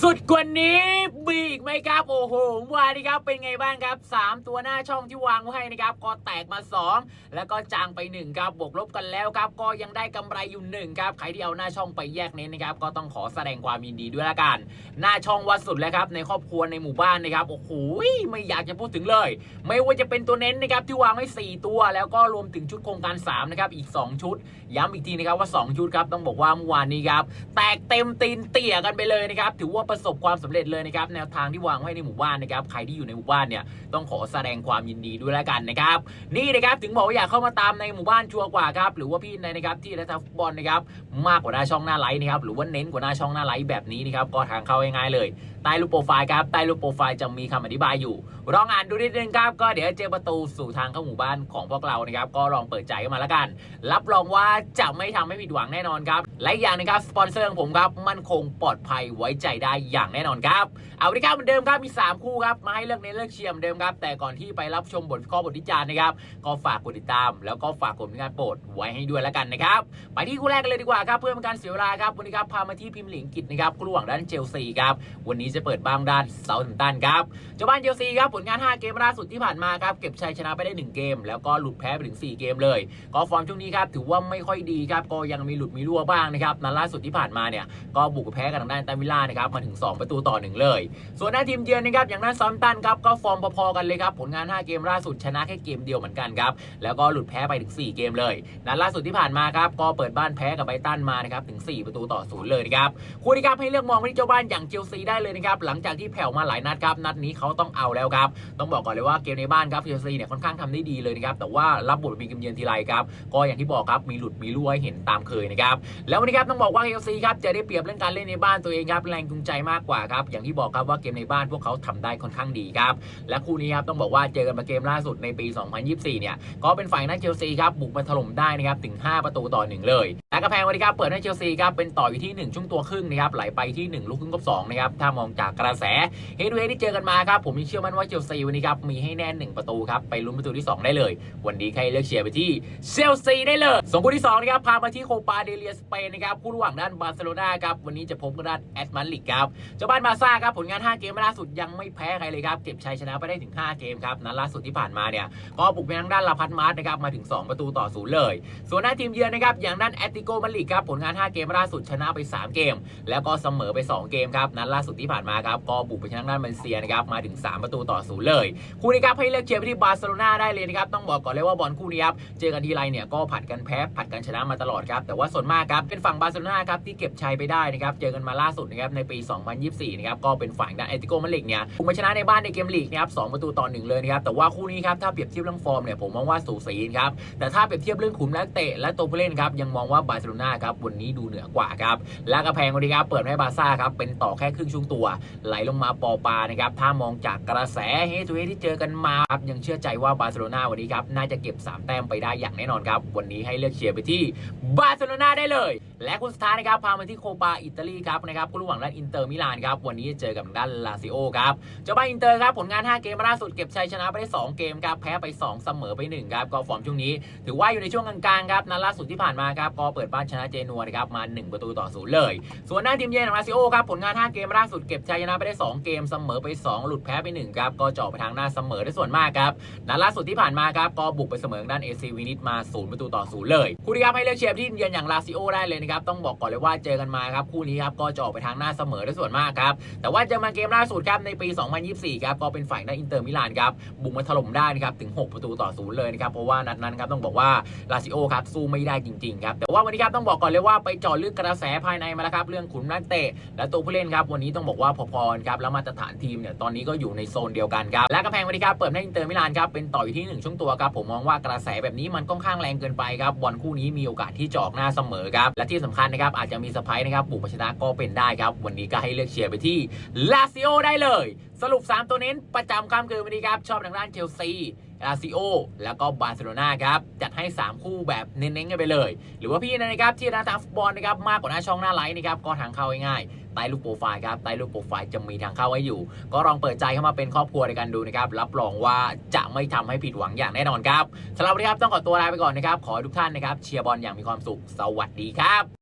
สุดกว่านี้ มีอีกไหมครับ โอ้โหวานนี้ครับเป็นไงบ้างครับ 3 ตัวหน้าช่องที่วางไว้ให้นะครับ ก็แตกมา 2 แล้วก็จางไป 1 ครับบวกลบกันแล้วครับ ก็ยังได้กำไรอยู่1ครับใครที่เอาหน้าช่องไปแยกเน้นนะครับ ก็ต้องขอแสดงความยินดีด้วยละกัน หน้าช่องวัดสุดแล้วครับในครอบครัวในหมู่บ้านนะครับโอ้โหไม่อยากจะพูดถึงเลย ไม่ว่าจะเป็นตัวเน้นนะครับที่วางไว้4ตัว แล้วก็รวมถึงชุดโครงการ3นะครับอีก 2 ชุด ย้ำอีกทีนะครับว่า 2 ชุดครับต้องบอกว่าเมื่อวานนี้ครับแตกเต็มตีนเตี่ยกันไปเลยนะครับถือว่าประสบความสำเร็จเลยนะครับแนวทางที่วางไว้ในหมู่บ้านนะครับใครที่อยู่ในหมู่บ้านเนี่ยต้องขอแสดงความยินดีด้วยแล้วกันนะครับนี่นะครับถึงบอกว่าอยากเข้ามาตามในหมู่บ้านชัวร์กว่าครับหรือว่าพี่ในนะครับที่รัฐฟุตบอลนะครับมากกว่าหน้าช่องหน้าไลท์นะครับหรือว่าเน้นกว่าหน้าช่องหน้าไลท์แบบนี้นะครับก็ทางเข้าง่ายๆเลยใต้รูปโปรไฟล์ครับใต้รูปโปรไฟล์จะมีคำอธิบายอยู่ลองอ่านดูนิดนึงครับก็เดี๋ยวเจอประตูสู่ทางเข้าหมู่บ้านของพวกเรานะครับก็ลองเปิดใจเข้ามาแล้วกัน รับรองว่าจะไม่ทำให้ผิดหวังแน่นอนครับและอย่างนะครับสปอนเซอร์ของผมครับมั่นคงปลอดภัยไว้ใจได้อย่างแน่นอนครับเอาละครับเหมือนเดิมครับมี 3 คู่ครับมาให้เลือกเน้นเลือกเชียร์เหมือนเดิมครับ แต่ก่อนที่ไปรับชมบทข้อบทวิจารณ์นะครับ ก็ฝากกดติดตาม แล้วก็ฝากกดเป็นการโปรดไว้ให้ด้วยแล้วกันนะครับ ไปที่คู่แรกกันเลยดีกว่าครับ เพื่อเป็นการเสียเวลาครับวันนี้ครับพามาที่พิมพ์หลิงกิจนะครับคู่ระหว่างด้านเชลซีครับวันนี้จะเปิดบ้างด้านเซาท์แฮมป์ตันครับเจ้าบ้านเชลซีครับผลงาน 5 เกมล่าสุดที่ผ่านมาครับเก็บชัยชนะไปได้ 1 เกม แล้วก็หลุดแพ้ไปถึง 4 เกมเลย ก็ฟอร์มช่วงนี้ครับถือว่าไม่ค่อยดีครับก็ยังมีหลุดมีรั่วบ้างนะครับนัดล่าสุดที่ผ่านมาเนี่ยก็บุกแพ้กับทางด้านตันวิลล่านะครับมาถึง 2 ประตูต่อ1เลยส่วนหน้าทีมเยือนนะครับอย่างหน้าซอมตันครับก็ฟอร์มพอๆกันเลยครับผลงาน 5 เกมล่าสุดชนะแค่เกมเดียวเหมือนกันครับแล้วก็หลุดแพ้ไปถึง 4 เกมเลยนัดล่าสุดที่ผ่านมาครับก็เปิดบ้านแพ้กับไบตันมานะครับถึง 4 ประตูต่อศูนย์เลยนะครับคู่นี้ครับให้เลือกมองไปที่เจ้าบ้านอย่างเชลซีได้เลยนะครับหลังจากที่แผ่วมาหลายนัดครับนัดนี้เขาต้องเอาแล้วครับต้องบอกก่อนเลยว่าเกมในบ้านครับเชลซีเนี่ยค่อนข้างทำได้ดีเลยนะครับแต่ว่ารับบทเป็นเกมเยือนทีไรครับก็อย่างที่บอกครับมีหลุดมีรั่วให้เห็นตามเคยนะครับแล้ววันนี้ครับต้องบอกว่าเชลซีครับจะได้เปรียบเรื่องการเล่นในบ้านตัวเองครับแรงจูงใจมากกว่าครับอย่างที่บอกครับว่าเกมในบ้านพวกเขาทำได้ค่อนข้างดีครับ และคู่นี้ครับต้องบอกว่าเจอกันมาเกมล่าสุดในปี 2024 เนี่ย ก็เป็นฝ่ายนักเชลซีครับบุกมาถล่มได้นะครับถึง 5 ประตูต่อ 1 เลยและกระแพงวันนี้ครับเปิดให้เชลซีครับเป็นต่ออยู่ที่ 1 ช่วงตัวครึ่งนะครับไหลไปที่ 1 ลูกครึ่งกับ2นะครับถ้ามองจากกระแสเฮดเวย์ที่เจอกันมาครับผมเชื่อมั่นว่าเชลซีวันนี้ครับมีให้แน่นหนึ่งประตูครับไปลุ้นประตูที่ 2 ได้เลย วันนี้ใครเลือกเชียร์ไปที่เชลซีได้เลยส่งคู่ที่2นะครับพามาที่โคปาเดเลียสเปนนะครับคู่ระหว่างด้านบาร์เซโลนาครับวันนี้จะพบกับด้านแอตมาดริดครับเจ้าบ้านบาซ่าครับผลงาน5เกมล่าสุดยังไม่แพ้ใครเลยครับเก็บชัยชนะไปได้ถึง 5 เกมครับนัดล่าสุดที่ผ่านมาเนี่ยก็บุกไปทางด้านลาพัดมาร์สนะครับมาถึง 2 ประตูต่อศูนย์เลย ส่วนหน้าทีมเยือนนะครับอย่างด้านแอตติโกมาดริดครับผลงาน 5 เกมล่าสุดชนะไป 3 เกม แล้วก็เสมอไป 2 เกมครับนัดล่าสุดที่ผ่านมาครับก็บุกไปทางด้านมันเซียนะครับมาถึง 3 ประตูต่อศูนย์เลยคู่นี้ครับให้เลือกเชียร์ไปที่บาร์เซโลนาได้เลยนะครับต้องบอกก่อนเลยว่าบอลคู่นี้ครับเจอกันทีไรเนี่ยก็ผัดกันแพ้ผัดกันชนะมาตลอดครับแต่ว่าส่วนมากครับเป็นฝั่งบาร์เซโลนาครับที่เก็บชัยไปได้นะครับเจอกันมาล่าสุดนะครับในปี 2024นะครับก็เป็นฝ่ายด้านแอติโกมาดริดเนี่ยบุกมาชนะในบ้านในเกมลีกนะครับ2ประตูต่อหนึ่งเลยนะครับแต่ว่าคู่นี้ครับถ้าเปรียบเทียบเรื่องฟอร์มเนี่ยผมมองว่าสูสีครับแต่ถ้าเปรียบเทียบเรื่องขุมนักเตะและตัวผู้เล่นครับยังมองว่าบาร์เซโลนาครับวันนี้ดูเหนือกว่าครับและกระแพงวันนี้ครับเปิดให้บาร์ซ่าครับเป็นต่อแค่ครึ่งช่วงตัว ไหลลงมาปอปานะครับถ้ามองจากกระแสเฮทูเฮที่เจอกันมาครับยังเชื่อใจว่าบาร์เซโลนาวันนี้ครับน่าจะเก็บ 3 แต้มไปได้อย่างแน่นอนครับวันนี้ให้เลือกเชียร์ไปที่บาร์เซโลนาได้เลยและคุณสุดท้ายนะครับพามาที่โคปาอิตาลีครับนะครับคู่ระหว่างด้านอินเตอร์มิลานครับวันนี้จะเจอกับด้านลาซิโอครับเจ้าบ้านอินเตอร์ครับผลงาน 5 เกมล่าสุดเก็บชัยชนะไปได้ 2 เกมครับแพ้ไป 2 เสมอไป 1 ครับก็ฟอร์มช่วงนี้ ถือว่าอยู่ในช่วงกลางๆครับนัดล่าสุดที่ผ่านมาครับก็เปิดบ้านชนะเจนัวนะครับมา 1 ประตูต่อศูนย์เลย ส่วนหน้าทีมเยือนของลาซิโอครับผลงาน 5 เกมล่าสุดเก็บชัยชนะไปได้ 2 เกมเสมอไป 2 หลุดแพ้ไป1ครับก็เจาะไปทางหน้าเสมอได้ส่วนมากครับนัดล่าสุดที่ผ่านมาครับก็บุกไปเสมอด้านเอซีวินิตมา0ประตูต่อศูนย์เลยคู่นี้ครับให้เลือกเชียร์ที่เยือนอย่างลาซิโอได้เลยนะครับต้องบอกก่อนเลยว่าเจอกันมาครับคู่นี้ครับก็เจาะไปทางหน้าเสมอได้ส่วนมากครับแต่ว่าเจอมาเกมล่าสุดครับในปี 2024ครับก็เป็นฝ่ายด้าอินเตอร์มิลานครับบุกมาถล่มได้นะครับถึง 6 ประตูต่อศูนย์เลยนะครับเพราะว่านัดนั้นครับต้องบอกว่าลาซิโอครับสู้ไม่ได้จริงๆครับแต่ว่าวันนี้ครับต้องบอกก่อนเลยว่าไปจาะลึกกระแสภายในมาแล้วครับเรื่องขุนนักเตะและตัวผู้เล่นครับวันนี้ต้องบอกว่าพอๆครับแล้วมาตรฐานทีมเนี่ยตอนนี้ก็อยู่ในโซนเดียวกันครับและกำแพงวันนี้ครับเปิดให้อินเตอร์มิลานครับเป็นต่ออยู่ที่หนึ่งช่วงตัวครับผมมองว่ากระแสแบบนี้มันค่อนข้างแรงเกินไปครับบอลคู่นี้มีโอกาสที่จะออกหน้าเสมอครับและที่สำคัญนะครับอาจจะมีสไปนะครับบุกมาชนะก็เป็นได้ครับ วันนี้ก็ให้เลือกเชียร์ไปที่ลาซิโอได้เลย สรุป 3 ตัวเน้นประจำค่ำคืนวันนี้ครับ ชอบทางด้านเชลซี ลาซิโอ แล้วก็บาร์เซโลนาครับ จัดให้ 3 คู่แบบเน้นๆกันไปเลย หรือว่าพี่นะครับที่ร้านทางฟุตบอลนะครับมากกว่าหน้าช่องหน้าไลน์นะครับก็ทางเข้าง่ายๆใต้รูปโปรไฟล์ครับใต้รูปโปรไฟล์จะมีทางเข้าให้อยู่ ก็ลองเปิดใจเข้ามาเป็นครอบครัวในการดูนะครับรับรองว่าจะไม่ทำให้ผิดหวังอย่างแน่นอนครับสำหรับวันนี้ครับต้องขอตัวลาไปก่อนนะครับขอทุกท่านนะครับเชียร์บอลอย่างมีความสุขสวัสดีครับ